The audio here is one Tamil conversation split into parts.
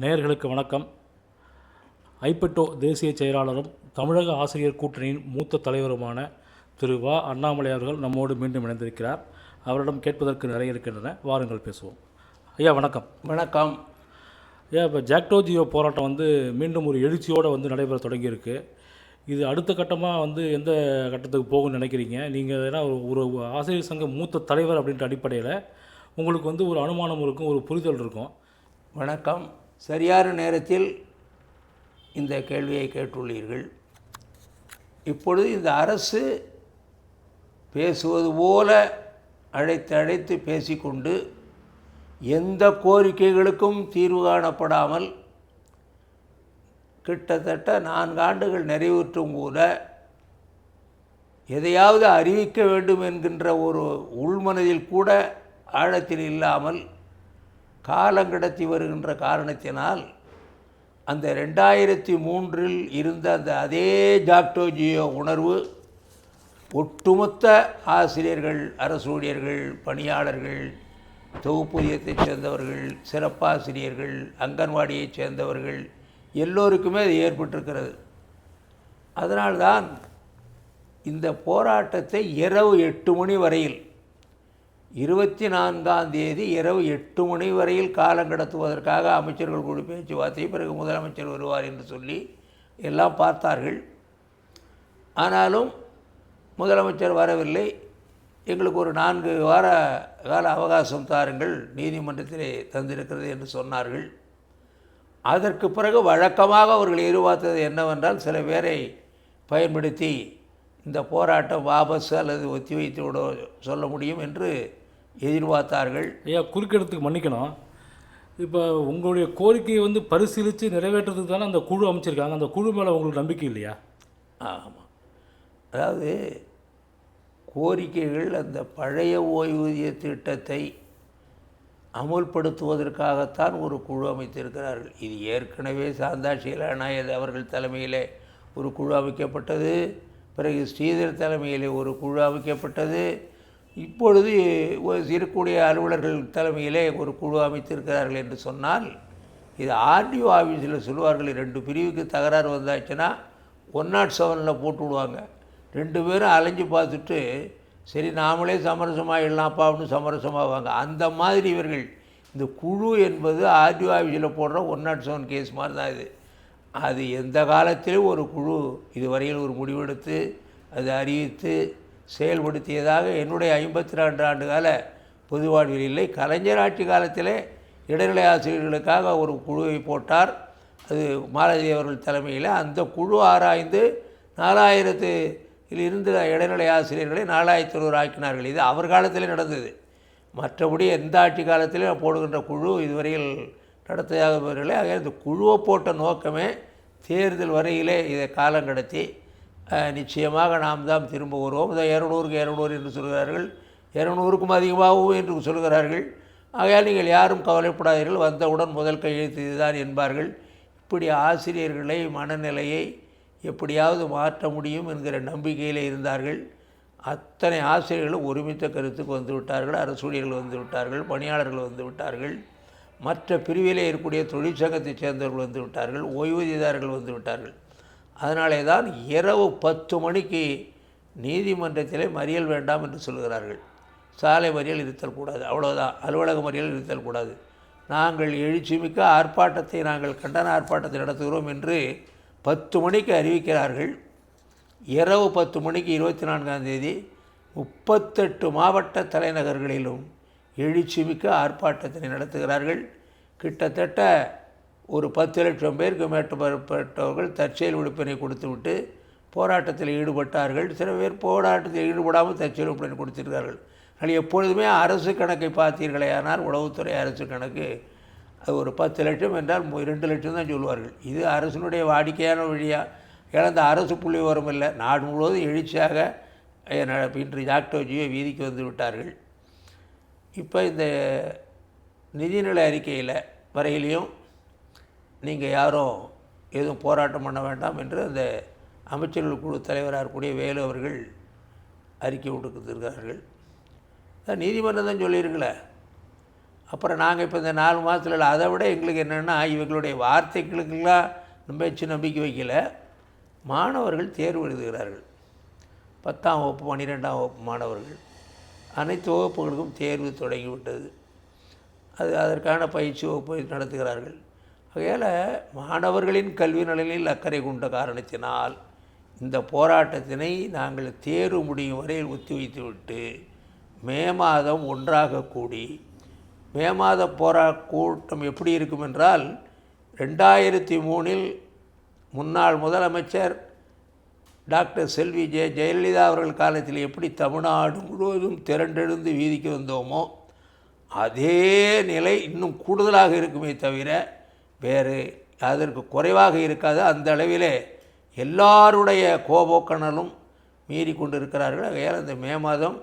நேயர்களுக்கு வணக்கம். ஐப்பட்டோ தேசிய செயலாளரும் தமிழக ஆசிரியர் கூட்டணியின் மூத்த தலைவருமான திரு வ. அண்ணாமலை அவர்கள் நம்மோடு மீண்டும் இணைந்திருக்கிறார். அவரிடம் கேட்பதற்கு நிறைய இருக்கின்றன. வாருங்கள் பேசுவோம். ஐயா வணக்கம். வணக்கம். ஐயா இப்போ ஜாக்டோ ஜியோ போராட்டம் வந்து மீண்டும் ஒரு எழுச்சியோடு வந்து நடைபெற தொடங்கியிருக்கு. இது அடுத்த கட்டமாக வந்து எந்த கட்டத்துக்கு போகும்னு நினைக்கிறீங்க? நீங்கள் ஏன்னா ஒரு ஒரு ஆசிரியர் சங்க மூத்த தலைவர் அப்படின்ற அடிப்படையில் உங்களுக்கு வந்து ஒரு அனுமானம் இருக்கும் ஒரு புரிதல் இருக்கும். வணக்கம். சரியான நேரத்தில் இந்த கேள்வியை கேட்டுள்ளீர்கள். இப்பொழுது இந்த அரசு பேசுவது போல அழைத்து அழைத்து பேசிக்கொண்டு எந்த கோரிக்கைகளுக்கும் தீர்வு காணப்படாமல் கிட்டத்தட்ட நான்கு ஆண்டுகள் நிறைவுற்றும் கூட எதையாவது அறிவிக்க வேண்டும் என்கின்ற ஒரு உள்மனதில் கூட ஆழத்தில் இல்லாமல் காலங்கடத்தி வருகின்ற காரணத்தினால் அந்த ரெண்டாயிரத்தி மூன்றில் இருந்த அந்த அதே ஜாக்டோஜியோ உணர்வு ஒட்டுமொத்த ஆசிரியர்கள் அரசு ஊழியர்கள் பணியாளர்கள் தொகுப்பூதியத்தைச் சேர்ந்தவர்கள் சிறப்பாசிரியர்கள் அங்கன்வாடியைச் சேர்ந்தவர்கள் எல்லோருக்குமே அது ஏற்பட்டிருக்கிறது. அதனால்தான் இந்த போராட்டத்தை இரவு எட்டு மணி வரையில் இருபத்தி நான்காம் தேதி இரவு எட்டு மணி வரையில் காலம் கடத்துவதற்காக அமைச்சர்கள் குழு பேச்சுவார்த்தை பிறகு முதலமைச்சர் வருவார் என்று சொல்லி எல்லாம் பார்த்தார்கள். ஆனாலும் முதலமைச்சர் வரவில்லை. எங்களுக்கு ஒரு நான்கு வார கால அவகாசம் தாருங்கள் நீதிமன்றத்திலே தந்திருக்கிறது என்று சொன்னார்கள். அதற்கு பிறகு வழக்கமாக அவர்கள் எதிர்பார்த்தது என்னவென்றால் சில பேரை பயன்படுத்தி இந்த போராட்டம் வாபஸ் அல்லது ஒத்திவைத்து விட சொல்ல முடியும் என்று எதிர்பார்த்தார்கள். ஐயா குறுக்கெடுத்துக்கு மன்னிக்கணும். இப்போ உங்களுடைய கோரிக்கையை வந்து பரிசீலித்து நிறைவேற்றுறதுக்கு தானே அந்த குழு அமைச்சிருக்காங்க. அந்த குழு மேலே உங்களுக்கு நம்பிக்கை இல்லையா? ஆமாம் அதாவது கோரிக்கைகள் அந்த பழைய ஓய்வூதிய திட்டத்தை அமுல்படுத்துவதற்காகத்தான் ஒரு குழு அமைத்திருக்கிறார்கள். இது ஏற்கனவே சாந்தா ஷீலாநாயத் அவர்கள் தலைமையிலே ஒரு குழு அமைக்கப்பட்டது. பிறகு ஸ்ரீதர் தலைமையிலே ஒரு குழு அமைக்கப்பட்டது. இப்பொழுது ஒரு இருக்கக்கூடிய அலுவலர்கள் தலைமையிலே ஒரு குழு அமைத்திருக்கிறார்கள் என்று சொன்னால் இது ஆர்டிஓ ஆஃபீஸில் சொல்லுவார்கள் ரெண்டு பிரிவுக்கு தகராறு வந்தாச்சுன்னா ஒன் நாட் செவனில் போட்டு விடுவாங்க. ரெண்டு பேரும் அலைஞ்சு பார்த்துட்டு சரி நாமளே சமரசமாகிடலாம்ப்பா அப்படின்னு சமரசமாவாங்க. அந்த மாதிரி இவர்கள் இந்த குழு என்பது ஆர்டிஓ ஆஃபீஸில் போடுற ஒன் நாட் செவன் கேஸ் மாதிரி தான் இது. அது எந்த காலத்திலும் ஒரு குழு இதுவரையில் ஒரு முடிவெடுத்து அது அறிவித்து செயல்படுத்தியதாக என்னுடைய ஐம்பத்தி ரெண்டு ஆண்டு கால பொது வாழ்வில் இல்லை. கலைஞர் ஆட்சி காலத்திலே இடைநிலை ஆசிரியர்களுக்காக ஒரு குழுவை போட்டார். அது மாலதி அவர்கள் தலைமையில். அந்த குழு ஆராய்ந்து நாலாயிரத்து இருந்து இடைநிலை ஆசிரியர்களை நாலாயிரத்தி இருநூறு ஆக்கினார்கள். இது அவர் காலத்திலே நடந்தது. மற்றபடி எந்த ஆட்சி காலத்திலும் போடுகின்ற குழு இதுவரையில் நடத்தியாகவர்களே ஆக இந்த குழுவை போட்ட நோக்கமே தேர்தல் வரையிலே இதை காலம் கடத்தி நிச்சயமாக நாம் தான் திரும்ப வருவோம். இதை இரநூறுக்கு இரநூறு என்று சொல்கிறார்கள். இரநூறுக்கும் அதிகமாகவும் என்று சொல்கிறார்கள். ஆகையால் நீங்கள் யாரும் கவலைப்படாதீர்கள். வந்தவுடன் முதல் கையெழுத்து இதுதான் என்பார்கள். இப்படி ஆசிரியர்களை மனநிலையை எப்படியாவது மாற்ற முடியும் என்கிற நம்பிக்கையில் இருந்தார்கள். அத்தனை ஆசிரியர்களும் ஒருமித்த கருத்துக்கு வந்து விட்டார்கள். அரசூழியர்கள் வந்து விட்டார்கள். பணியாளர்கள் வந்து விட்டார்கள். மற்ற பிரிவிலே இருக்கக்கூடிய தொழிற்சங்கத்தைச் சேர்ந்தவர்கள் வந்து விட்டார்கள் ஓய்வூதியதாரர்கள் வந்து விட்டார்கள். அதனாலே தான் இரவு பத்து மணிக்கு நீதிமன்றத்திலே மறியல் வேண்டாம் என்று சொல்கிறார்கள். சாலை மறியல் இருத்தல் கூடாது அவ்வளோதான் அலுவலக மறியல் இருத்தல் கூடாது. நாங்கள் எழுச்சிமிக்க ஆர்ப்பாட்டத்தை நாங்கள் கண்டன ஆர்ப்பாட்டத்தை நடத்துகிறோம் என்று பத்து மணிக்கு அறிவிக்கிறார்கள். இரவு பத்து மணிக்கு இருபத்தி நான்காம் தேதி முப்பத்தெட்டு மாவட்ட தலைநகர்களிலும் எழுச்சிமிக்க ஆர்ப்பாட்டத்தினை நடத்துகிறார்கள். கிட்டத்தட்ட ஒரு பத்து லட்சம் பேருக்கு மேற்பட்டவர்கள் தற்செயல் விடுப்பினை கொடுத்துவிட்டு போராட்டத்தில் ஈடுபட்டார்கள். சில பேர் போராட்டத்தில் ஈடுபடாமல் தற்செயல் விடுப்பினை கொடுத்திருக்கார்கள் ஆனால் எப்பொழுதுமே அரசு கணக்கை பார்த்தீர்களே ஆனால் உளவுத்துறை அரசு கணக்கு அது ஒரு பத்து லட்சம் என்றால் ரெண்டு இரண்டு லட்சம் தான் சொல்லுவார்கள். இது அரசினுடைய வாடிக்கையான வழியாக இழந்த அரசு புள்ளி வரும் இல்லை. நாடு முழுவதும் எழுச்சியாக இன்று ஜாக்டோஜியோ வீதிக்கு வந்து விட்டார்கள். இப்போ இந்த நிதிநிலை அறிக்கையில் வரையிலையும் நீங்கள் யாரும் எதுவும் போராட்டம் பண்ண வேண்டாம் என்று அந்த அமைச்சர்கள் குழு தலைவராக இருக்கக்கூடிய வேலு அவர்கள் அறிக்கை விட்டுருக்கிறார்கள். நீதிமன்றம் தான் சொல்லியிருக்கல. அப்புறம் நாங்கள் இப்போ இந்த நாலு மாதத்தில் அதை விட எங்களுக்கு என்னென்னா இவர்களுடைய வார்த்தைகளுக்கெல்லாம் நம்ம வச்சு நம்பிக்கை வைக்கல. மாணவர்கள் தேர்வு எழுதுகிறார்கள். பத்தாம் வகுப்பு பன்னிரெண்டாம் வகுப்பு மாணவர்கள். அனைத்து வகுப்புகளுக்கும் தேர்வு தொடங்கிவிட்டது. அது அதற்கான பயிற்சி வகுப்பை நடத்துகிறார்கள். ஆகையால் மாணவர்களின் கல்வி நலனில் அக்கறை கொண்ட காரணத்தினால் இந்த போராட்டத்தினை நாங்கள் தேர்வு முடியும் வரையில் ஒத்திவைத்துவிட்டு மே மாதம் ஒன்றாக கூடி மே மாத போரா கூட்டம் எப்படி இருக்கும் என்றால் ரெண்டாயிரத்தி மூணில் முன்னாள் முதலமைச்சர் டாக்டர் செல்வி ஜெய ஜெயலலிதா அவர்கள் காலத்தில் எப்படி தமிழ்நாடு முழுவதும் திரண்டெழுந்து வீதிக்கு வந்தோமோ அதே நிலை இன்னும் கூடுதலாக இருக்குமே தவிர வேறு அதற்கு குறைவாக இருக்காது. அந்த அளவிலே எல்லாருடைய கோபோக்கணலும் மீறி கொண்டிருக்கிறார்கள். ஆகையால் இந்த மே மாதம்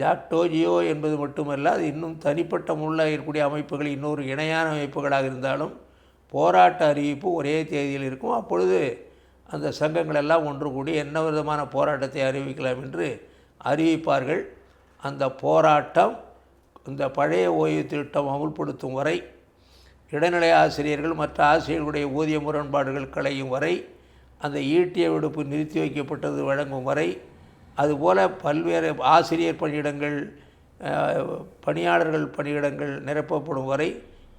ஜாக்டோஜியோ என்பது மட்டுமல்ல அது இன்னும் தனிப்பட்ட முள்ள இருக்கக்கூடிய அமைப்புகள் இன்னொரு இணையான அமைப்புகளாக இருந்தாலும் போராட்ட அறிவிப்பு ஒரே தேதியில் இருக்கும். அப்பொழுது அந்த சங்கங்கள் எல்லாம் ஒன்று கூடி என்ன விதமான போராட்டத்தை அறிவிக்கலாம் என்று அறிவிப்பார்கள். அந்த போராட்டம் இந்த பழைய ஓய்வு திட்டம் அமுல்படுத்தும் வரை இடைநிலை ஆசிரியர்கள் மற்ற ஆசிரியர்களுடைய ஊதிய முரண்பாடுகள் களையும் வரை அந்த ஈட்டிய விடுப்பு நிறுத்தி வைக்கப்பட்டது வழங்கும் வரை அதுபோல் பல்வேறு ஆசிரியர் பணியிடங்கள் பணியாளர்கள் பணியிடங்கள் நிரப்பப்படும் வரை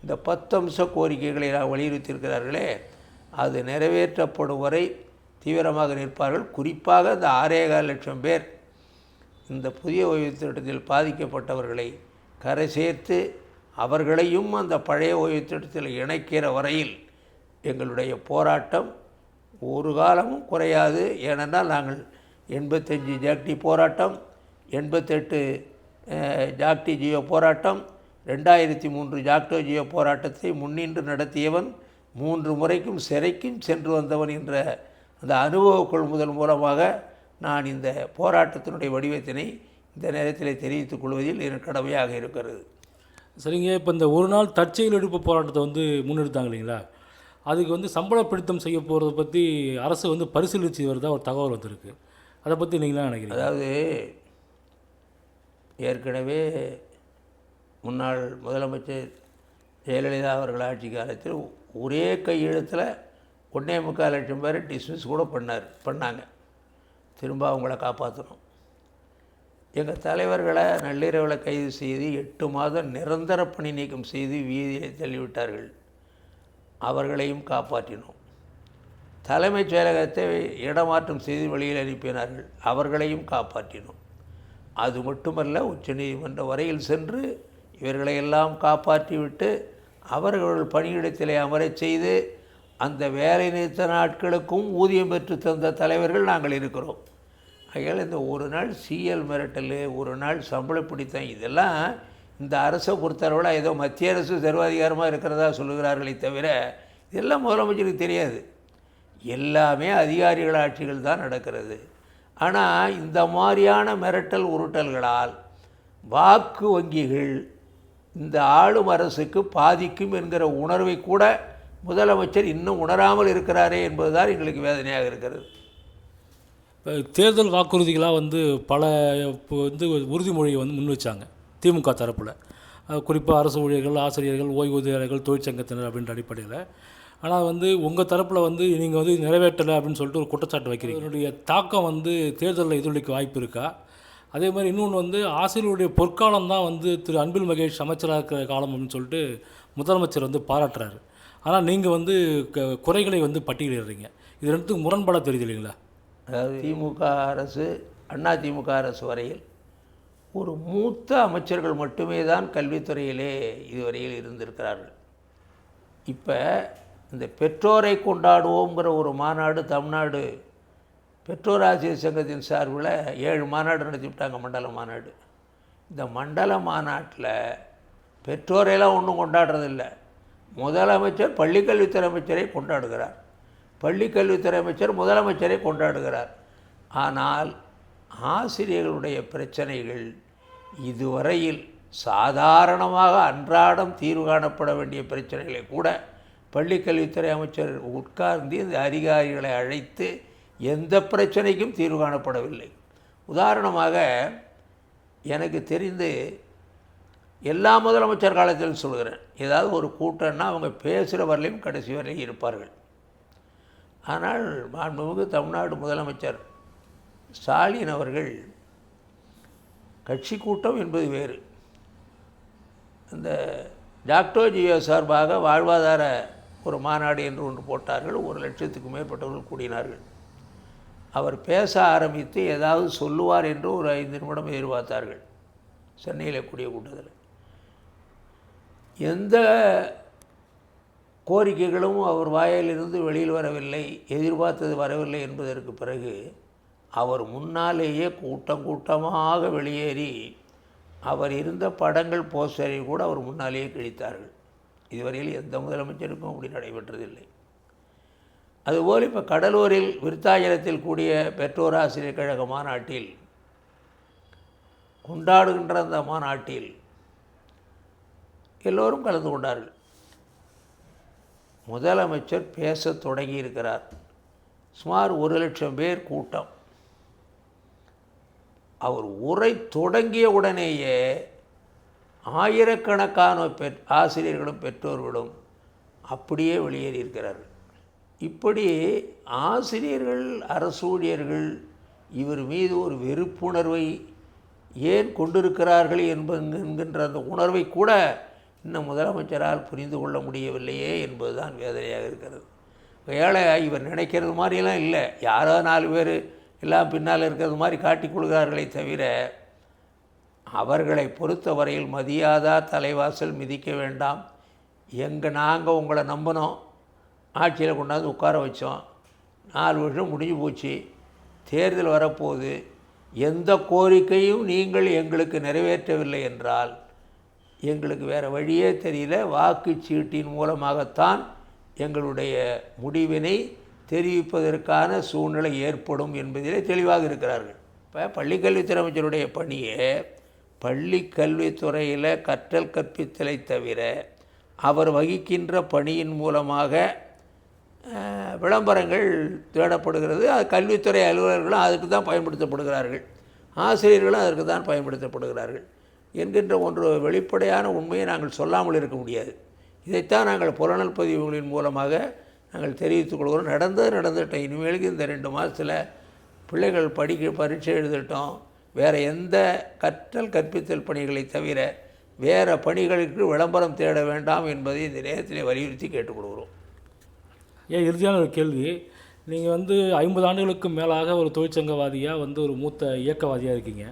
இந்த பத்தம்ச கோரிக்கைகளை நான் வலியுறுத்தியிருக்கிறார்களே அது நிறைவேற்றப்படும் வரை தீவிரமாக நிற்பார்கள். குறிப்பாக இந்த ஆறேகால் லட்சம் பேர் இந்த புதிய ஓய்வு திட்டத்தில் பாதிக்கப்பட்டவர்களை கரை சேர்த்து அவர்களையும் அந்த பழைய ஓய்வு திட்டத்தில் இணைக்கிற வரையில் எங்களுடைய போராட்டம் ஒரு காலமும் குறையாது. ஏனென்றால் நாங்கள் எண்பத்தஞ்சு ஜாக்டி போராட்டம் எண்பத்தெட்டு ஜாக்டி ஜியோ போராட்டம் ரெண்டாயிரத்தி மூன்று ஜாக்டோ ஜியோ போராட்டத்தை முன்னின்று நடத்தியவன் மூன்று முறைக்கும் சிறைக்கும் சென்று வந்தவன் என்ற அந்த அனுபவ கொள்முதல் மூலமாக நான் இந்த போராட்டத்தினுடைய வடிவத்தினை இந்த நேரத்தில் தெரிவித்துக் கொள்வதில் எனக்கு கடமையாக இருக்கிறது. சரிங்க இப்போ இந்த ஒரு நாள் தற்செயல் எடுப்பு போராட்டத்தை வந்து முன்னெடுத்தாங்க இல்லைங்களா? அதுக்கு வந்து சம்பள பிடித்தம் செய்ய போகிறத பற்றி அரசு வந்து பரிசீலித்து வருதா ஒரு தகவல் வந்திருக்கு. அதை பற்றி நீங்கள் என்ன நினைக்கிறீங்க? அதாவது ஏற்கனவே முன்னாள் முதலமைச்சர் ஜெயலலிதா அவர்கள் ஆட்சி காலத்தில் ஒரே கையெழுத்தில் ஒன்றே முக்கால் லட்சம் பேர் டிஸ்மிஸ் கூட பண்ணார் பண்ணாங்க. திரும்ப அவங்கள காப்பாற்றணும் எங்கள் தலைவர்களை நள்ளிரவில் கைது செய்து எட்டு மாதம் நிரந்தர பணி நீக்கம் செய்து வீதியை தள்ளிவிட்டார்கள். அவர்களையும் காப்பாற்றினோம். தலைமைச் செயலகத்தை இடமாற்றம் செய்து வெளியில் அனுப்பினார்கள். அவர்களையும் காப்பாற்றினோம். அது மட்டுமல்ல உச்சநீதிமன்ற வரையில் சென்று இவர்களையெல்லாம் காப்பாற்றிவிட்டு அவர்கள் பணியிடத்திலே அமரச் செய்து அந்த வேலை நிறுத்த நாட்களுக்கும் ஊதியம் பெற்று தந்த தலைவர்கள் நாங்கள் இருக்கிறோம். ஆகையால் இந்த ஒரு நாள் சிஎல் மிரட்டல் ஒரு நாள் சம்பளம் பிடித்தம் இதெல்லாம் இந்த அரசை பொறுத்தளவில் ஏதோ மத்திய அரசு சர்வாதிகாரமாக இருக்கிறதா சொல்லுகிறார்களே தவிர இதெல்லாம் முதலமைச்சருக்கு தெரியாது. எல்லாமே அதிகாரிகள் ஆட்சிகள் தான் நடக்கிறது. ஆனால் இந்த மாதிரியான மிரட்டல் உருட்டல்களால் வாக்கு வங்கிகள் இந்த ஆளும் அரசுக்கு பாதிக்கும் என்கிற உணர்வை கூட முதலமைச்சர் இன்னும் உணராமல் இருக்கிறாரே என்பதுதான் எங்களுக்கு வேதனையாக இருக்கிறது. இப்போ தேர்தல் வாக்குறுதிகளாக வந்து பல இப்போ வந்து உறுதிமொழியை வந்து முன் வச்சாங்க திமுக தரப்பில். குறிப்பாக அரசு ஊழியர்கள் ஆசிரியர்கள் ஓய்வூதியர்கள் தொழிற்சங்கத்தினர் அப்படின்ற அடிப்படையில். ஆனால் வந்து உங்கள் தரப்பில் வந்து நீங்கள் வந்து நிறைவேற்றலை அப்படின்னு சொல்லிட்டு ஒரு குற்றச்சாட்டு வைக்கிறீங்க. என்னுடைய தாக்கம் வந்து தேர்தலில் எதிரொலிக்க வாய்ப்பு இருக்கா? அதே மாதிரி இன்னொன்று வந்து ஆசிரியருடைய பொற்காலம் தான் வந்து திரு அன்பில் மகேஷ் அமைச்சராக இருக்கிற காலம் அப்படின்னு சொல்லிட்டு முதலமைச்சர் வந்து பாராட்டுறாரு. ஆனால் நீங்கள் வந்து க- குறைகளை வந்து பட்டியலிடுறீங்க. இது ரெண்டுத்துக்கு முரண்பாடாக தெரியுது இல்லைங்களா? அதாவது திமுக அரசு அண்ணா திமுக அரசு வரையில் ஒரு மூத்த அமைச்சர்கள் மட்டுமே தான் கல்வித்துறையிலே இதுவரையில் இருந்திருக்கிறார்கள். இப்போ இந்த பெற்றோரை கொண்டாடுவோங்கிற ஒரு மாநாடு தமிழ்நாடு பெற்றோர் ஆசிரியர் சங்கத்தின் சார்பில் ஏழு மாநாடு நடத்திவிட்டாங்க மண்டல மாநாடு. இந்த மண்டல மாநாட்டில் பெற்றோரையெல்லாம் ஒன்றும் கொண்டாடுறதில்ல. முதலமைச்சர் பள்ளிக்கல்வித்துறை அமைச்சரை கொண்டாடுகிறார். பள்ளிக்கல்வித்துறை அமைச்சர் முதலமைச்சரை கொண்டாடுகிறார். ஆனால் ஆசிரியர்களுடைய பிரச்சனைகள் இதுவரையில் சாதாரணமாக அன்றாடம் தீர்வு காணப்பட வேண்டிய பிரச்சனைகளை கூட பள்ளிக்கல்வித்துறை அமைச்சர் உட்கார்ந்து இந்த அதிகாரிகளை அழைத்து எந்த பிரச்சனைக்கும் தீர்வு காணப்படவில்லை. உதாரணமாக எனக்கு தெரிந்து எல்லா முதலமைச்சர் காலத்திலும் சொல்கிறேன் ஏதாவது ஒரு கூட்டம்னா அவங்க பேசுகிற வரலையும் கடைசி வரையும் இருப்பார்கள். ஆனால் மாண்புமிகு தமிழ்நாடு முதலமைச்சர் ஸ்டாலின் அவர்கள் கட்சி கூட்டம் என்பது வேறு. அந்த டாக்டர் ஜியோ சார்பாக வாழ்வாதார ஒரு மாநாடு என்று ஒன்று போட்டார்கள். ஒரு லட்சத்துக்கு மேற்பட்டவர்கள் கூடினார்கள். அவர் பேச ஆரம்பித்து ஏதாவது சொல்லுவார் என்று ஒரு ஐந்து நிமிடம் எதிர்பார்த்தார்கள். சென்னையில் கூடிய கூட்டத்தில். எந்த கோரிக்கைகளும் அவர் வாயிலிருந்து வெளியில் வரவில்லை எதிர்பார்த்தது வரவில்லை என்பதற்கு பிறகு அவர் முன்னாலேயே கூட்டம் கூட்டமாக வெளியேறி அவர் இருந்த படங்கள் போஸ்டரை கூட அவர் முன்னாலேயே கிழித்தார்கள். இதுவரையில் எந்த முதலமைச்சருக்கும் அப்படி நடைபெற்றதில்லை. அதுபோல் இப்போ கடலூரில் விருத்தாச்சலத்தில் கூடிய பெற்றோர் ஆசிரியர் கழக மாநாட்டில் கொண்டாடுகின்ற அந்த மாநாட்டில் எல்லோரும் கலந்து கொண்டார்கள். முதலமைச்சர் பேசத் தொடங்கி இருக்கிறார். சுமார் ஒரு லட்சம் பேர் கூட்டம். அவர் உரை தொடங்கிய உடனேயே ஆயிரக்கணக்கான பெற் ஆசிரியர்களும் பெற்றோர்களும் அப்படியே வெளியேறியிருக்கிறார்கள் இப்படி ஆசிரியர்கள் அரசு ஊழியர்கள் இவர் மீது ஒரு வெறுப்புணர்வை ஏன் கொண்டிருக்கிறார்கள் என்பது என்கின்ற அந்த உணர்வை கூட இன்னும் முதலமைச்சரால் புரிந்து கொள்ள முடியவில்லையே என்பதுதான் வேதனையாக இருக்கிறது. வேலை இவர் நினைக்கிறது மாதிரியெல்லாம் இல்லை. யாரோ நாலு பேர் எல்லாம் பின்னால் இருக்கிறது மாதிரி காட்டிக் கொள்கிறார்களே தவிர அவர்களை பொறுத்தவரையில் மதியாதா தலைவாசல் மிதிக்க வேண்டாம். எங்கே நாங்கள் உங்களை நம்பினோம் ஆட்சியில் கொண்டாந்து உட்கார வச்சோம். நாலு வருஷம் முடிஞ்சு போச்சு. தேர்தல் வரப்போகுது. எந்த கோரிக்கையும் நீங்கள் எங்களுக்கு நிறைவேற்றவில்லை என்றால் எங்களுக்கு வேறு வழியே தெரியல. வாக்குச்சீட்டின் மூலமாகத்தான் எங்களுடைய முடிவினை தெரிவிப்பதற்கான சூழ்நிலை ஏற்படும் என்பதிலே தெளிவாக இருக்கிறார்கள். இப்போ பள்ளிக்கல்வித்துறை அமைச்சருடைய பணியே பள்ளி கல்வித்துறையில் கற்றல் கற்பித்தலை தவிர அவர் வகிக்கின்ற பணியின் மூலமாக விளம்பரங்கள் தேடப்படுகிறது. அது கல்வித்துறை அலுவலர்களும் அதுக்கு தான் பயன்படுத்தப்படுகிறார்கள். ஆசிரியர்களும் அதற்கு தான் பயன்படுத்தப்படுகிறார்கள். என்கின்ற ஒன்று வெளிப்படையான உண்மையை நாங்கள் சொல்லாமல் இருக்க முடியாது. இதைத்தான் நாங்கள் புலனல் பதிவுகளின் மூலமாக நாங்கள் தெரிவித்துக் கொள்கிறோம். நடந்தது நடந்துட்டோம் இனிமேலுக்கு இந்த ரெண்டு மாதத்தில் பிள்ளைகள் படிக்க பரீட்சை எழுதட்டும் வேறு எந்த கற்றல் கற்பித்தல் பணிகளை தவிர வேறு பணிகளுக்கு விளம்பரம் தேட வேண்டாம் என்பதை இந்த நேரத்தில் வலியுறுத்தி கேட்டுக்கொள்கிறோம் ஏன் இறுதியான ஒரு கேள்வி. நீங்கள் வந்து ஐம்பது ஆண்டுகளுக்கு மேலாக ஒரு தொழிற்சங்கவாதியாக வந்து ஒரு மூத்த இயக்கவாதியாக இருக்கீங்க.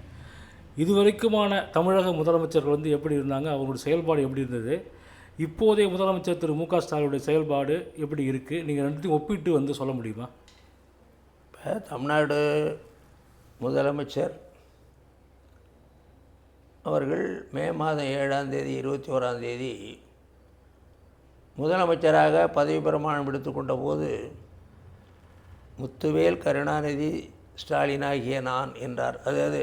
இதுவரைக்குமான தமிழக முதலமைச்சர்கள் வந்து எப்படி இருந்தாங்க அவங்களுடைய செயல்பாடு எப்படி இருந்தது இப்போதைய முதலமைச்சர் திரு மு க ஸ்டாலினுடைய செயல்பாடு எப்படி இருக்குது நீங்கள் ரெண்டுத்தையும் ஒப்பிட்டு வந்து சொல்ல முடியுமா? இப்போ தமிழ்நாடு முதலமைச்சர் அவர்கள் மே மாதம் ஏழாம் தேதி இருபத்தி ஓராம் தேதி முதலமைச்சராக பதவி பிரமாணம் எடுத்துக்கொண்ட போது முத்துவேல் கருணாநிதி ஸ்டாலின் ஆகிய நான் என்றார். அதாவது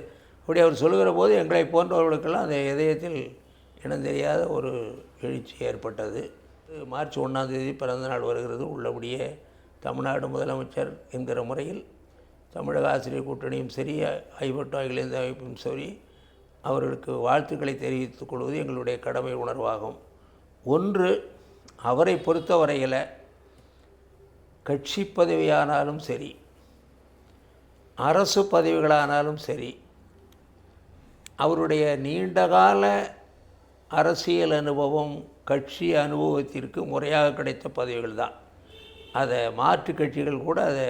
அப்படி அவர் சொல்லுகிற போது எங்களை போன்றவர்களுக்கெல்லாம் அந்த இதயத்தில் இனம் தெரியாத ஒரு எழுச்சி ஏற்பட்டது. மார்ச் ஒன்றாம் தேதி பிறந்த நாள் வருகிறது. உள்ளபடியே தமிழ்நாடு முதலமைச்சர் என்கிற முறையில் தமிழக ஆசிரியர் கூட்டணியும் சரி ஐபட்டோ அகில இந்திய அமைப்பும் சரி அவர்களுக்கு வாழ்த்துக்களை தெரிவித்துக் கொள்வது எங்களுடைய கடமை உணர்வாகும். ஒன்று அவரை பொறுத்தவரையில் கட்சி பதவியானாலும் சரி அரசு பதவிகளானாலும் சரி அவருடைய நீண்டகால அரசியல் அனுபவம் கட்சி அனுபவத்திற்கு முறையாக கிடைத்த பதவிகள் தான். அதை மாற்று கட்சிகள் கூட அதை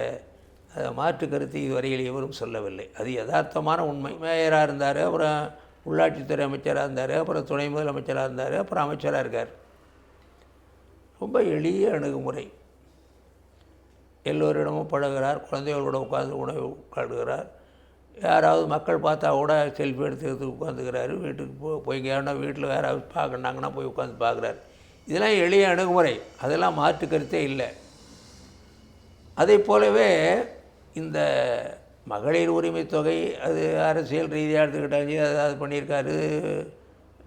அதை மாற்று கருத்து இதுவரையில் எவரும் சொல்லவில்லை. அது யதார்த்தமான உண்மை. மேயராக இருந்தார் அப்புறம் உள்ளாட்சித்துறை அமைச்சராக இருந்தார் அப்புறம் துணை முதலமைச்சராக இருந்தார் அப்புறம் அமைச்சராக இருக்கார். ரொம்ப எளிய அணுகுமுறை. எல்லோரிடமும் பழகிறார் குழந்தைகளோட உட்கார்ந்து உணவு உட்காந்துக்கிறார் யாராவது மக்கள் பார்த்தா கூட செல்ஃபி எடுத்து உட்காந்துக்கிறாரு வீட்டுக்கு போ போய் எங்கன்னா வீட்டில் வேறு பார்க்கணாங்கன்னா போய் உட்காந்து பார்க்குறாரு. இதெல்லாம் எளிய அணுகுமுறை. அதெல்லாம் மாற்று கருத்தே இல்லை. அதே போலவே இந்த மகளிர் உரிமை தொகை அது அரசியல் ரீதியாக எடுத்துக்கிட்டாங்க அது பண்ணியிருக்காரு.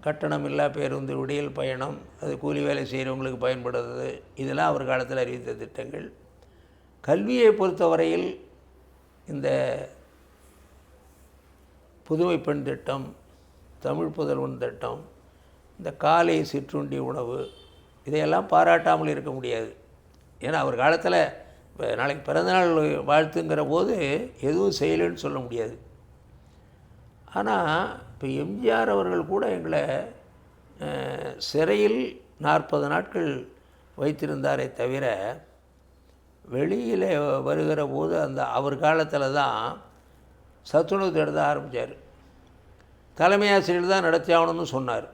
கட்டணம் இல்லா பேருந்து விடியல் பயணம் அது கூலி வேலை செய்கிறவங்களுக்கு பயன்படுறது இதெல்லாம் அவர் காலத்தில் அறிவித்த திட்டங்கள். கல்வியை பொறுத்தவரையில் இந்த புதுமை பெண் திட்டம் தமிழ் புதல்வன் திட்டம் இந்த காலை சிற்றுண்டி உணவு இதையெல்லாம் பாராட்டாமல் இருக்க முடியாது. ஏன்னா அவர் காலத்தில் இப்போ நாளைக்கு பிறந்தநாள் வாழ்த்துங்கிற போது எதுவும் செய்யலைன்னு சொல்ல முடியாது. ஆனால் இப்போ எம்ஜிஆர் அவர்கள் கூட எங்களை சிறையில் நாற்பது நாட்கள் வைத்திருந்தாரே தவிர வெளியில் வருகிற போது அந்த அவர் காலத்தில் தான் சத்துணவு தேட ஆரம்பித்தார் தலைமை ஆசிரியர் தான் நடத்தி ஆகணும்னு சொன்னார்.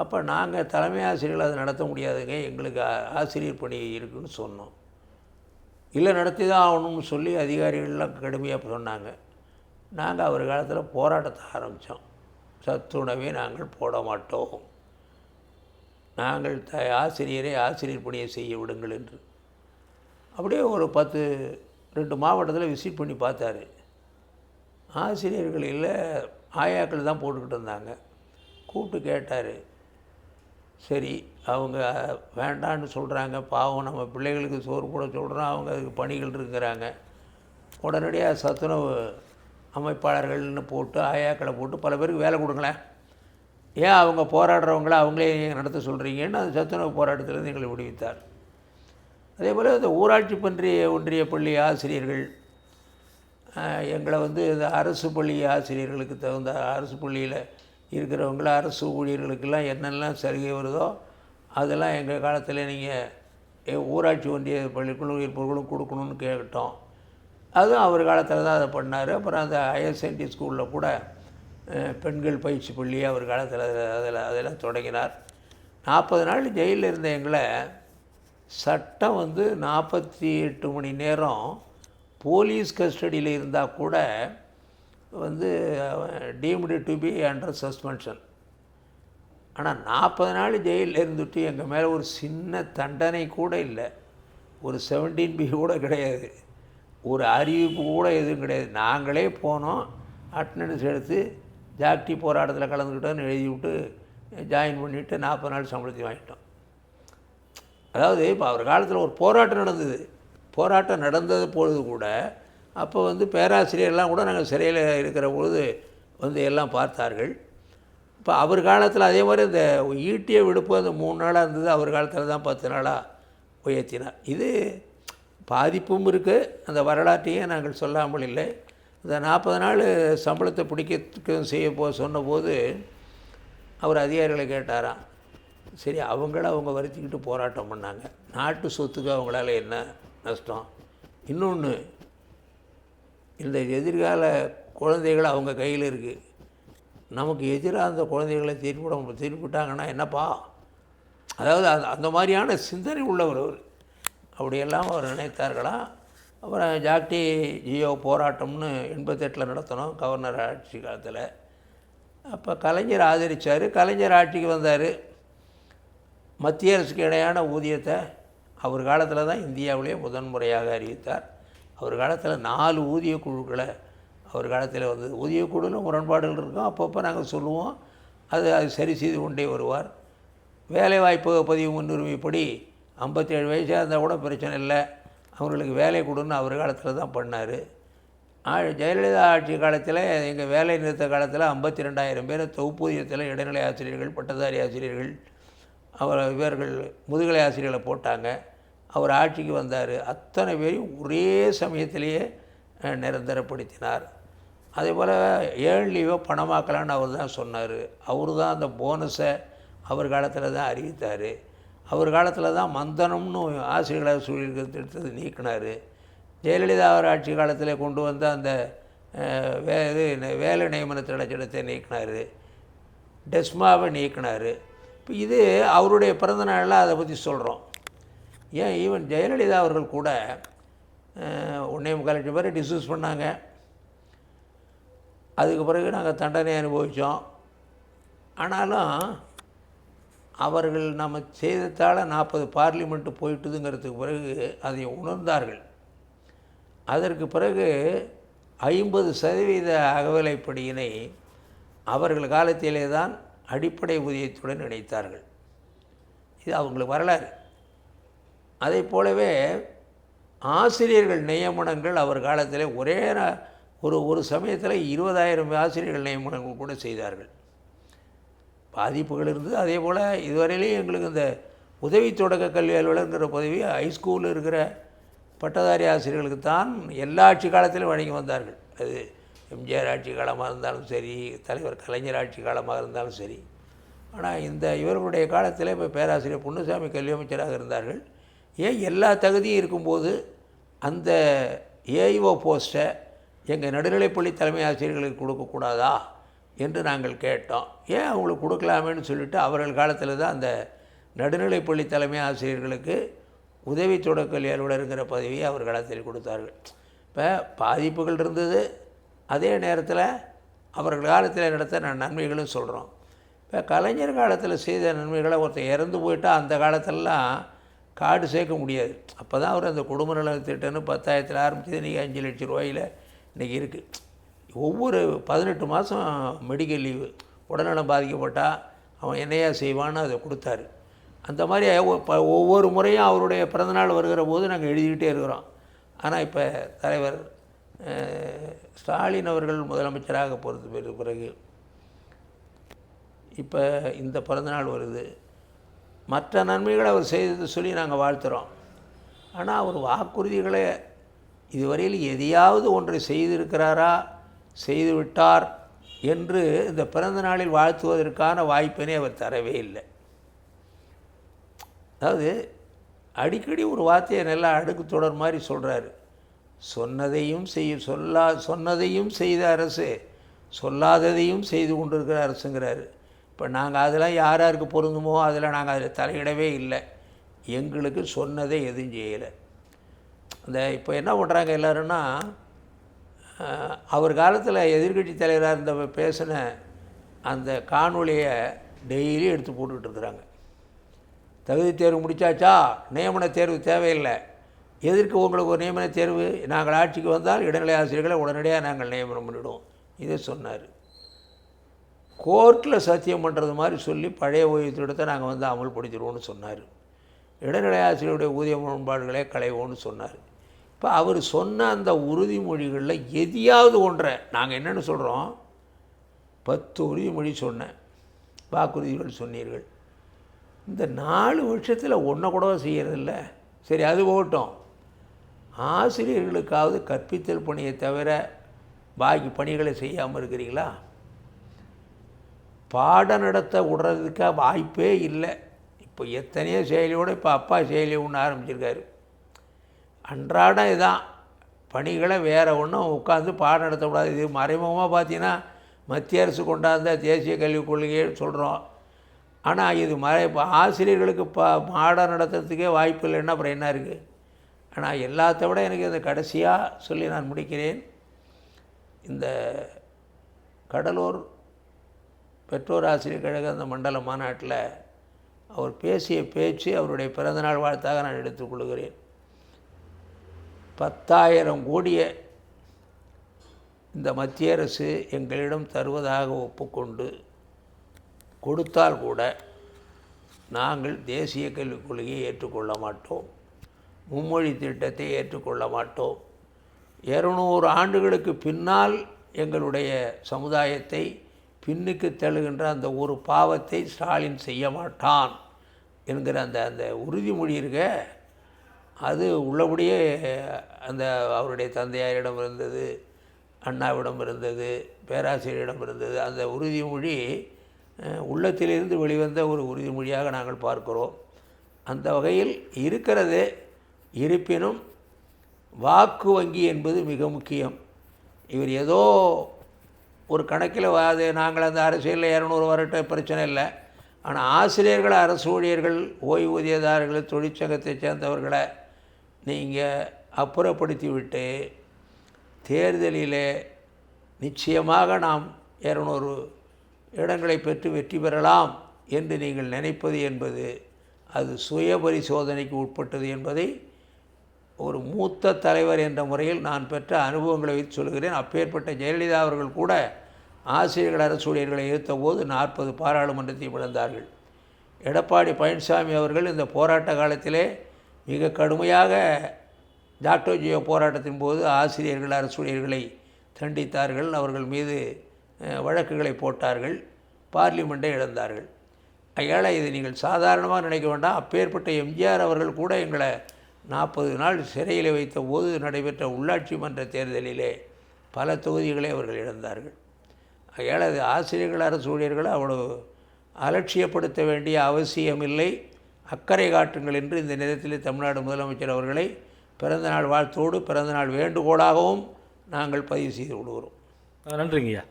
அப்போ நாங்கள் தலைமை ஆசிரியர்கள் அதை நடத்த முடியாதுங்க. எங்களுக்கு ஆசிரியர் பணி இருக்குன்னு சொன்னோம். இல்லை நடத்தி தான் ஆகணும்னு சொல்லி அதிகாரிகள்லாம் கடுமையாக சொன்னாங்க. நாங்கள் அவர் காலத்தில் போராட்டத்தை ஆரம்பித்தோம் சத்துணவை நாங்கள் போட மாட்டோம். நாங்கள் த ஆசிரியரை ஆசிரியர் பணியை செய்ய விடுங்கள் என்று. அப்படியே ஒரு பத்து ரெண்டு மாவட்டத்தில் விசிட் பண்ணி பார்த்தாரு. ஆசிரியர்கள் இல்லை ஆயாக்கள் தான் போட்டுக்கிட்டு இருந்தாங்க. கூப்பிட்டு கேட்டார். சரி அவங்க வேண்டான்னு சொல்கிறாங்க பாவம் நம்ம பிள்ளைகளுக்கு சோறு போட சொல்கிறோம் அவங்க அதுக்கு பணிகள் இருக்கிறாங்க. உடனடியாக சத்துணவு அமைப்பாளர்கள்னு போட்டு ஆயாக்களை போட்டு பல பேருக்கு வேலை கொடுங்களேன். ஏன் அவங்க போராடுறவங்கள? அவங்களே நீங்கள் நடத்த சொல்கிறீங்கன்னு அந்த சத்துணவு போராட்டத்திலேருந்து எங்களை விடுவித்தார். அதே போல் இந்த ஊராட்சி பன்றிய ஒன்றிய பள்ளி ஆசிரியர்கள் எங்களை வந்து இந்த அரசு பள்ளி ஆசிரியர்களுக்கு தகுந்த அரசு பள்ளியில் இருக்கிறவங்கள அரசு ஊழியர்களுக்கெல்லாம் என்னெல்லாம் சலுகை வருதோ அதெல்லாம் எங்கள் காலத்தில் நீங்கள் ஊராட்சி ஒன்றிய பள்ளிக்குழும் இருப்பவர்களும் கொடுக்கணும்னு கேட்டோம். அதுவும் அவர் காலத்தில் தான் அதை பண்ணார். அப்புறம் அந்த ஐஎஸ்என்டி ஸ்கூலில் கூட பெண்கள் பயிற்சி பள்ளி அவர் காலத்தில் அதில் அதெல்லாம் தொடங்கினார். நாற்பது நாள் ஜெயிலில் இருந்த எங்களை சட்டம் வந்து நாற்பத்தி எட்டு மணி நேரம் போலீஸ் கஸ்டடியில் இருந்தால் கூட வந்து deemed to be under suspension ஆனால் நாற்பது நாள் ஜெயிலில் இருந்துட்டு எங்கள் மேலே ஒரு சின்ன தண்டனை கூட இல்லை. ஒரு செவன்டீன் பி கூட கிடையாது. ஒரு அறிவிப்பு கூட எதுவும் கிடையாது. நாங்களே போனோம். அட்டண்டன்ஸ் எடுத்து ஜாக்டி போராட்டத்தில் கலந்துக்கிட்டோன்னு எழுதி விட்டு ஜாயின் பண்ணிவிட்டு நாற்பது நாள் சம்பளத்தை வாங்கிட்டோம். அதாவது இப்போ அவர் காலத்தில் ஒரு போராட்டம் நடந்தது. போராட்டம் நடந்தது பொழுது கூட அப்போ வந்து பேராசிரியர்லாம் கூட நாங்கள் சிறையில் இருக்கிற பொழுது வந்து எல்லாம் பார்த்தார்கள். இப்போ அவர் காலத்தில் அதே மாதிரி இந்த ஈட்டிய விடுப்பு அந்த மூணு நாளாக இருந்தது அவர் காலத்தில் தான் பத்து நாளாக உயர்த்தினார். இது பாதிப்பும் இருக்குது அந்த வரலாற்றையும் நாங்கள் சொல்லாமல் இல்லை. இந்த நாற்பது நாள் சம்பளத்தை பிடிக்கிறதுக்கு செய்ய போ சொன்னபோது அவர் அதிகாரிகளை கேட்டாராம் சரி அவங்கள அவங்க வருத்திக்கிட்டு போராட்டம் பண்ணாங்க. நாட்டு சொத்துக்கு அவங்களால என்ன நஷ்டம். இன்னொன்று இந்த எதிர்கால குழந்தைகள் அவங்க கையில் இருக்குது நமக்கு எதிராக அந்த குழந்தைகளை திருப்பிட திருப்பிட்டாங்கன்னா என்னப்பா? அதாவது அந்த அந்த மாதிரியான சிந்தனை உள்ளவர் அவர். அப்படியெல்லாம் அவர் நினைத்தார்களாம் அப்புறம் ஜாக்டி ஜியோ போராட்டம்னு எண்பத்தெட்டில் நடத்தினோம் கவர்னர் ஆட்சி காலத்தில். அப்போ கலைஞர் ஆதரித்தார் கலைஞர் ஆட்சிக்கு வந்தார். மத்திய அரசுக்கு இணையான ஊதியத்தை அவர் காலத்தில் தான் இந்தியாவிலேயே முதன்முறையாக அறிவித்தார். அவர் காலத்தில் நாலு ஊதிய குழுக்களை அவர் காலத்தில் வந்து ஊதிய குழுவில் முரண்பாடுகள் இருக்கும். அப்பப்போ நாங்கள் சொல்லுவோம். அது அது சரி செய்து கொண்டே வருவார். வேலைவாய்ப்பு பதிவு முன்னுரிமைப்படி ஐம்பத்தேழு வயசாக இருந்தால் கூட பிரச்சனை இல்லை. அவங்களுக்கு வேலை கொடுன்னு அவர் காலத்தில் தான் பண்ணார். ஜெயலலிதா ஆட்சி காலத்தில் எங்கள் வேலை நிறுத்த காலத்தில் ஐம்பத்தி ரெண்டாயிரம் பேர் தொகுப்பூதியத்தில் இடைநிலை ஆசிரியர்கள் பட்டதாரி ஆசிரியர்கள் அவர் இவர்கள் முதுகலை ஆசிரியர்களை போட்டாங்க. அவர் ஆட்சிக்கு வந்தார். அத்தனை பேரையும் ஒரே சமயத்திலேயே நிரந்தரப்படுத்தினார். அதே போல் ஏழ்லியோ பணமாக்கலான்னு அவர் தான் சொன்னார். அவர் தான் அந்த போனஸை அவர் காலத்தில் தான் அறிவித்தார். அவர் காலத்தில் தான் மந்தனம்னு ஆசிரியர்களாக சொல்லியிருக்கிறது எடுத்தது நீக்கினார். ஜெயலலிதா அவர் ஆட்சி காலத்தில் கொண்டு வந்த அந்த வே இது வேலை நியமனத்தில் திட்டத்தை நீக்கினார். டெஸ்மாவை நீக்கினார். இப்போ இது அவருடைய பிறந்த நாளில் அதை பற்றி சொல்கிறோம் ஏன் ஈவன் ஜெயலலிதா அவர்கள் கூட உன்னே ஒண்ணே முக்கால் லட்சம் பேரை டிஸ்மிஸ் பண்ணாங்க. அதுக்கு பிறகு நாங்கள் தண்டனை அனுபவித்தோம் ஆனாலும் அவர்கள் நம்ம செய்ததால் நாற்பது பார்லிமெண்ட்டு போயிட்டுதுங்கிறதுக்கு பிறகு அதை உணர்ந்தார்கள். அதற்கு பிறகு ஐம்பது சதவீத அகவிலைப்படியினை அவர்கள் காலத்திலே தான் அடிப்படை ஊதியத்துடன் இணைத்தார்கள். இது அவங்களுக்கு வரலாறு. அதை போலவே ஆசிரியர்கள் நியமனங்கள் அவர் காலத்தில் ஒரே ஒரு ஒரு சமயத்தில் இருபதாயிரம் ஆசிரியர்கள் நியமனங்கள் கூட செய்தார்கள். பாதிப்புகள் இருந்தது. அதே போல் இதுவரையிலேயும் எங்களுக்கு இந்த உதவி தொடக்க கல்வி அலுவலர்ங்கிற பதவி ஹைஸ்கூலில் இருக்கிற பட்டதாரி ஆசிரியர்களுக்கு தான் எல்லா ஆட்சி காலத்திலும் வழங்கி வந்தார்கள். அது எம்ஜிஆர் ஆட்சி காலமாக இருந்தாலும் சரி தலைவர் கலைஞர் ஆட்சி காலமாக இருந்தாலும் சரி. ஆனால் இந்த இவர்களுடைய காலத்தில் இப்போ பேராசிரியர் பொன்னுசாமி கல்வி அமைச்சராக இருந்தார்கள். ஏன் எல்லா தகுதியும் இருக்கும்போது அந்த ஏஐஓ போஸ்ட்டை எங்கள் நடுநிலைப்பள்ளி தலைமை ஆசிரியர்களுக்கு கொடுக்கக்கூடாதா என்று நாங்கள் கேட்டோம். ஏன் அவங்களுக்கு கொடுக்கலாமேன்னு சொல்லிட்டு அவர்கள் காலத்தில் தான் அந்த நடுநிலைப்பள்ளி தலைமை ஆசிரியர்களுக்கு உதவி தொடக்கல் அலுவலருங்கிற பதவியை அவர் காலத்தில் கொடுத்தார்கள். இப்போ பாதிப்புகள் இருந்தது. அதே நேரத்தில் அவர்கள் காலத்தில் நடத்த நான் நன்மைகளும் சொல்கிறோம். இப்போ கலைஞர் காலத்தில் செய்த நன்மைகளை ஒருத்தர் இறந்து போயிட்டால் அந்த காலத்திலலாம் காடு சேர்க்க முடியாது. அப்போ தான் அவர் அந்த குடும்ப நலத்திட்டம்னு பத்தாயிரத்தில் ஆரம்பிச்சது இன்றைக்கி அஞ்சு லட்சம் ரூபாயில் இன்றைக்கி இருக்குது ஒவ்வொரு பதினெட்டு மாதம் மெடிக்கல் லீவு உடல்நலம் பாதிக்கப்பட்டால் அவன் என்னையா செய்வான்னு அதை கொடுத்தாரு. அந்த மாதிரி ஒவ்வொரு முறையும் அவருடைய பிறந்தநாள் வருகிற போது நாங்கள் எழுதிக்கிட்டே இருக்கிறோம். ஆனால் இப்போ தலைவர் ஸ்டாலின் அவர்கள் முதலமைச்சராக பொறுத்து பிறகு இப்போ இந்த பிறந்தநாள் வருது. மற்ற நன்மைகளை அவர் செய்தது சொல்லி நாங்கள் வாழ்த்துகிறோம் ஆனால் அவர் வாக்குறுதிகளை இதுவரையில் எதையாவது ஒன்றை செய்திருக்கிறாரா செய்துவிட்டார் என்று இந்த பிறந்த நாளில் வாழ்த்துவதற்கான வாய்ப்பினை அவர் தரவே இல்லை. அதாவது அடிக்கடி ஒரு வார்த்தையை நல்லா அடுக்கு தொடர் மாதிரி சொல்கிறாரு சொன்னதையும் செய்ய சொல்லா சொன்னதையும் செய்த அரசு சொல்லாததையும் செய்து கொண்டிருக்கிற அரசுங்கிறாரு. இப்போ நாங்கள் அதெல்லாம் யார் யாருக்கு பொருந்துமோ அதில் நாங்கள் அதில் தலையிடவே இல்லை. எங்களுக்கு சொன்னதே எதுவும் செய்யலை. அந்த இப்போ என்ன பண்ணுறாங்க எல்லாருன்னா அவர் காலத்தில் எதிர்க்கட்சி தலைவராக இருந்த பேசின அந்த காணொலியை டெய்லி எடுத்து போட்டுக்கிட்டு இருக்கிறாங்க. தகுதி தேர்வு முடித்தாச்சா நியமன தேர்வு தேவையில்லை. எதற்கு உங்களுக்கு ஒரு நியமன தேர்வு? நாங்கள் ஆட்சிக்கு வந்தால் இடைநிலை ஆசிரியர்களை உடனடியாக நாங்கள் நியமனம் பண்ணிவிடுவோம். இதை சொன்னார். கோர்ட்டில் சத்தியம் பண்ணுறது மாதிரி சொல்லி பழைய ஓய்வு நாங்கள் வந்து அமல்படுத்திடுவோம்னு சொன்னார். இடைநிலை ஆசிரியருடைய ஊதிய முரண்பாடுகளே களைவோம்னு சொன்னார். இப்போ அவர் சொன்ன அந்த உறுதிமொழிகளில் எதையாவது ஒன்றை நாங்கள் என்னென்னு சொல்கிறோம் பத்து உறுதிமொழி சொன்னேன். வாக்குறுதிகள் சொன்னீர்கள். இந்த நாலு வருஷத்தில் ஒன்றை கூட செய்கிறதில்ல சரி அது போகட்டும். ஆசிரியர்களுக்காவது கற்பித்தல் பணியை தவிர பாக்கி பணிகளை செய்யாமல் இருக்கிறீங்களா? பாடம் நடத்த விடுறதுக்காக வாய்ப்பே இல்லை. இப்போ எத்தனையோ செயலியோடு இப்போ அப்பா செயலி ஒன்று ஆரம்பிச்சிருக்காரு. அன்றாடம் இதான். பணிகளை வேறு ஒன்றும் உட்காந்து பாடம் நடத்தக்கூடாது இது மறைமுகமாக பார்த்தீங்கன்னா மத்திய அரசு கொண்டாந்த தேசிய கல்விக் கொள்கையை சொல்கிறோம். ஆனால் இது மறை இப்போ ஆசிரியர்களுக்கு பா பாடம் நடத்துறதுக்கே வாய்ப்பு இல்லைன்னா அப்புறம் என்ன இருக்குது? ஆனால் எல்லாத்த விட எனக்கு இந்த கடைசியாக சொல்லி நான் முடிக்கிறேன். இந்த கடலூர் பெற்றோர் ஆசிரியர் கழக அந்த மண்டல மாநாட்டில் அவர் பேசிய பேச்சு அவருடைய பிறந்தநாள் வாழ்த்தாக நான் எடுத்துக்கொள்கிறேன். பத்தாயிரம் கோடிய இந்த மத்திய அரசு எங்களிடம் தருவதாக ஒப்புக்கொண்டு கொடுத்தால் கூட நாங்கள் தேசிய கல்விக் கொள்கையை ஏற்றுக்கொள்ள மாட்டோம். மும்மொழி திட்டத்தை ஏற்றுக்கொள்ள மாட்டோம். இருநூறு ஆண்டுகளுக்கு பின்னால் எங்களுடைய சமுதாயத்தை பின்னுக்கு தள்ளுகின்ற அந்த ஒரு பாவத்தை ஸ்டாலின் செய்ய மாட்டான் என்கிற அந்த அந்த உறுதிமொழி இருக்க அது உள்ளபடியே அந்த அவருடைய தந்தையாரிடம் இருந்தது அண்ணாவிடம் இருந்தது பேராசிரியரிடம் இருந்தது அந்த உறுதிமொழி உள்ளத்திலிருந்து வெளிவந்த ஒரு உறுதிமொழியாக நாங்கள் பார்க்கிறோம். அந்த வகையில் இருக்கிறது. இருப்பினும் வாக்கு வங்கி என்பது மிக முக்கியம். இவர் ஏதோ ஒரு கணக்கில் அது நாங்கள் அந்த அரசியலில் இரநூறு வரட்ட பிரச்சனை இல்லை. ஆனால் ஆசிரியர்கள் அரசு ஊழியர்கள் ஓய்வூதியதாரர்கள் தொழிற்சங்கத்தை சேர்ந்தவர்களை நீங்கள் அப்புறப்படுத்தி விட்டு தேர்தலிலே நிச்சயமாக நாம் இரநூறு இடங்களை பெற்று வெற்றி பெறலாம் என்று நீங்கள் நினைப்பது என்பது அது சுய பரிசோதனைக்கு உட்பட்டது என்பதை ஒரு மூத்த தலைவர் என்ற முறையில் நான் பெற்ற அனுபவங்களை வைத்து சொல்கிறேன் அப்பேற்பட்ட ஜெயலலிதா அவர்கள் கூட ஆசிரியர்கள் அரசு ஊழியர்களை போது நாற்பது பாராளுமன்றத்தை இழந்தார்கள் எடப்பாடி பழனிசாமி அவர்கள் இந்த போராட்ட காலத்திலே மிக கடுமையாக டாக்டர் ஜியோ போராட்டத்தின் போது ஆசிரியர்கள் அரசு ஊழியர்களை தண்டித்தார்கள். அவர்கள் மீது வழக்குகளை போட்டார்கள். பார்லிமெண்ட்டை இழந்தார்கள். அதனால் இதை நீங்கள் சாதாரணமாக நினைக்க வேண்டாம். அப்பேற்பட்ட எம்ஜிஆர் அவர்கள் கூட எங்களை நாற்பது நாள் சிறையில் வைத்த போது நடைபெற்ற உள்ளாட்சி மன்ற தேர்தலிலே பல தொகுதிகளை அவர்கள் இழந்தார்கள். ஏழது ஆசிரியர்கள் அரசு ஊழியர்களை அவ்வளவு அலட்சியப்படுத்த வேண்டிய அவசியமில்லை. அக்கறை காட்டுங்கள் என்று இந்த நேரத்தில் தமிழ்நாடு முதலமைச்சர் அவர்களை பிறந்தநாள் வாழ்த்தோடு பிறந்தநாள் வேண்டுகோளாகவும் நாங்கள் பதிவு செய்து கொள்கிறோம். நன்றிங்கய்யா.